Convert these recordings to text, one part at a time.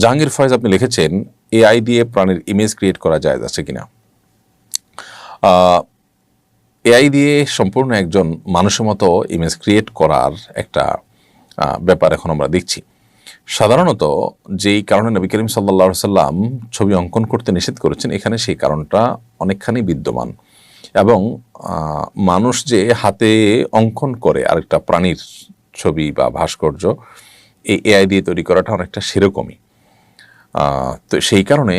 জাহাঙ্গীর ফয়েজ আপনি লিখেছেন, এআই দিয়ে প্রাণের ইমেজ ক্রিয়েট করা যায়, আছে কিনা? এআই দিয়ে সম্পূর্ণ একজন মানুষের মতো ইমেজ ক্রিয়েট করার একটা ব্যাপার এখন আমরা দেখছি। সাধারণত যেই কারণে নবী করিম সাল্লা সাল্লাম ছবি অঙ্কন করতে নিষেধ করেছেন, এখানে সেই কারণটা অনেকখানি বিদ্যমান। এবং মানুষ যে হাতে অঙ্কন করে আরেকটা প্রাণীর ছবি বা ভাস্কর্য, এই এআই দিয়ে তৈরি করাটা অনেকটা সেরকমই। তো সেই কারণে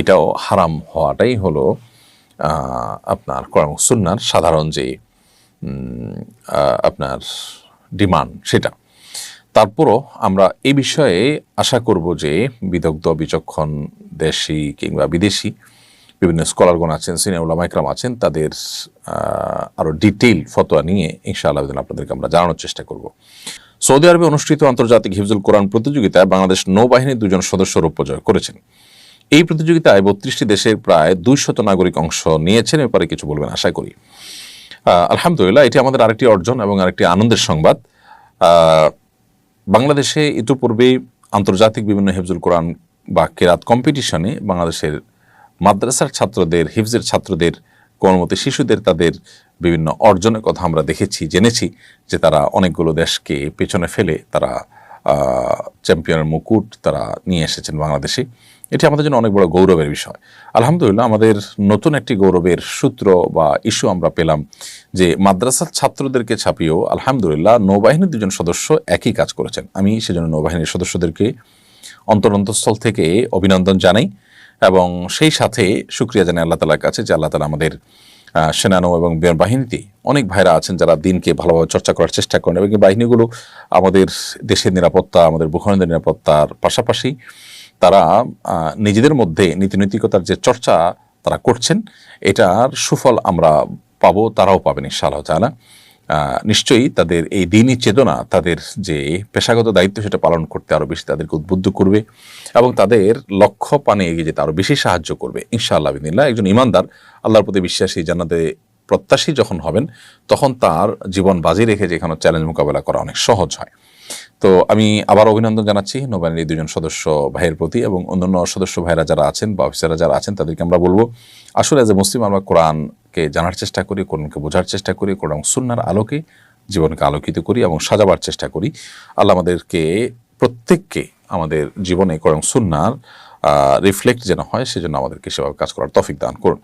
এটাও হারাম হওয়াটাই হলো আপনার কোরআন সুন্নার সাধারণ যে আপনার ডিমান্ড সেটা। তারপরও আমরা এই বিষয়ে আশা করব যে বিদগ্ধ, বিচক্ষণ দেশি কিংবা বিদেশি বিভিন্ন স্কলারগণ আছেন, সিনিয়র উলামা আছেন, তাদের আরও আরও ডিটেইল ফতোয়া নিয়ে ইনশাআল্লাহ আপনাদেরকে আমরা জানানোর চেষ্টা করব। সৌদি আরবে অনুষ্ঠিত আন্তর্জাতিক হিফজুল কোরআন প্রতিযোগিতায় বাংলাদেশ নৌবাহিনীর দুজন সদস্য রৌপ্য জয় করেছেন। এই প্রতিযোগিতায় বত্রিশটি দেশের প্রায় দুইশত নাগরিক অংশ নিয়েছেন ব্যাপারে কিছু বলবেন, আশা করি। আলহামদুলিল্লাহ, এটি আমাদের আরেকটি অর্জন এবং আরেকটি আনন্দের সংবাদ। বাংলাদেশে ইতিপূর্বে আন্তর্জাতিক বিভিন্ন হেফজুল কোরআন বা কেরাত কম্পিটিশনে বাংলাদেশের মাদ্রাসার ছাত্রদের, হিফজের ছাত্রদের কোনোমতে শিশুদের তাদের বিভিন্ন অর্জনের কথা আমরা দেখেছি, জেনেছি যে তারা অনেকগুলো দেশকে পেছনে ফেলে তারা চ্যাম্পিয়নের মুকুট তারা নিয়ে এসেছেন বাংলাদেশে। এটি আমাদের জন্য অনেক বড় গৌরবের বিষয়। আলহামদুলিল্লাহ, আমাদের নতুন একটি গৌরবের সূত্র বা ইস্যু আমরা পেলাম যে মাদ্রাসার ছাত্রদেরকে ছাপিয়েও আলহামদুলিল্লাহ নৌবাহিনীর দুজন সদস্য একই কাজ করেছেন। আমি সেজন্য নৌবাহিনীর সদস্যদেরকে অন্তরন্তস্থল থেকে অভিনন্দন জানাই। এবং সেই সাথে সুক্রিয়া জানাই আল্লাহ তালার কাছে যে আল্লাহ তালা আমাদের সেনানো এবং বিমান বাহিনীতে অনেক ভাইরা আছেন যারা দিনকে ভালোভাবে চর্চা করার চেষ্টা করেন এবং এই বাহিনীগুলো আমাদের দেশের নিরাপত্তা আমাদের ভূখণ্ডের নিরাপত্তার পাশাপাশি তারা নিজেদের মধ্যে নীতিনৈতিকতার যে চর্চা তারা করছেন এটার সুফল আমরা পাবো তারাও পাবেন ইনশাআল্লাহ আহ, নিশ্চয়ই তাদের এই দিনই চেতনা তাদের যে পেশাগত দায়িত্ব সেটা পালন করতে আরও বেশি তাদেরকে উদ্বুদ্ধ করবে এবং তাদের লক্ষ্য পানে এগিয়ে যেতে আরও বেশি সাহায্য করবে, ইনশাআল্লাহ বিদিল্লাহ একজন ইমানদার আল্লাহর প্রতি বিশ্বাসী জান্নাতে প্রত্যাশী যখন হবেন, তখন তার জীবন বাজি রেখে যেখানে চ্যালেঞ্জ মোকাবেলা করা অনেক সহজ হয়। তো আমি আবার অভিনন্দন জানাচ্ছি নৌবাহিনীর এই দুজন সদস্য ভাইয়ের প্রতি এবং অন্যান্য সদস্য ভাইরা যারা আছেন বা অফিসাররা যারা আছেন, তাদেরকে আমরা বলব আসলে এ মুসলিম আমরা কোরআনকে জানার চেষ্টা করি, কোরআনকে বোঝার চেষ্টা করি, কোরআন সুন্নার আলোকে জীবনকে আলোকিত করি এবং সাজাবার চেষ্টা করি। আল্লাহ আমাদেরকে প্রত্যেককে আমাদের জীবনে কোরআন সুন্নার রিফ্লেক্ট যেন হয়, সেজন্য আমাদেরকে সেভাবে কাজ করার তফিক দান করুন।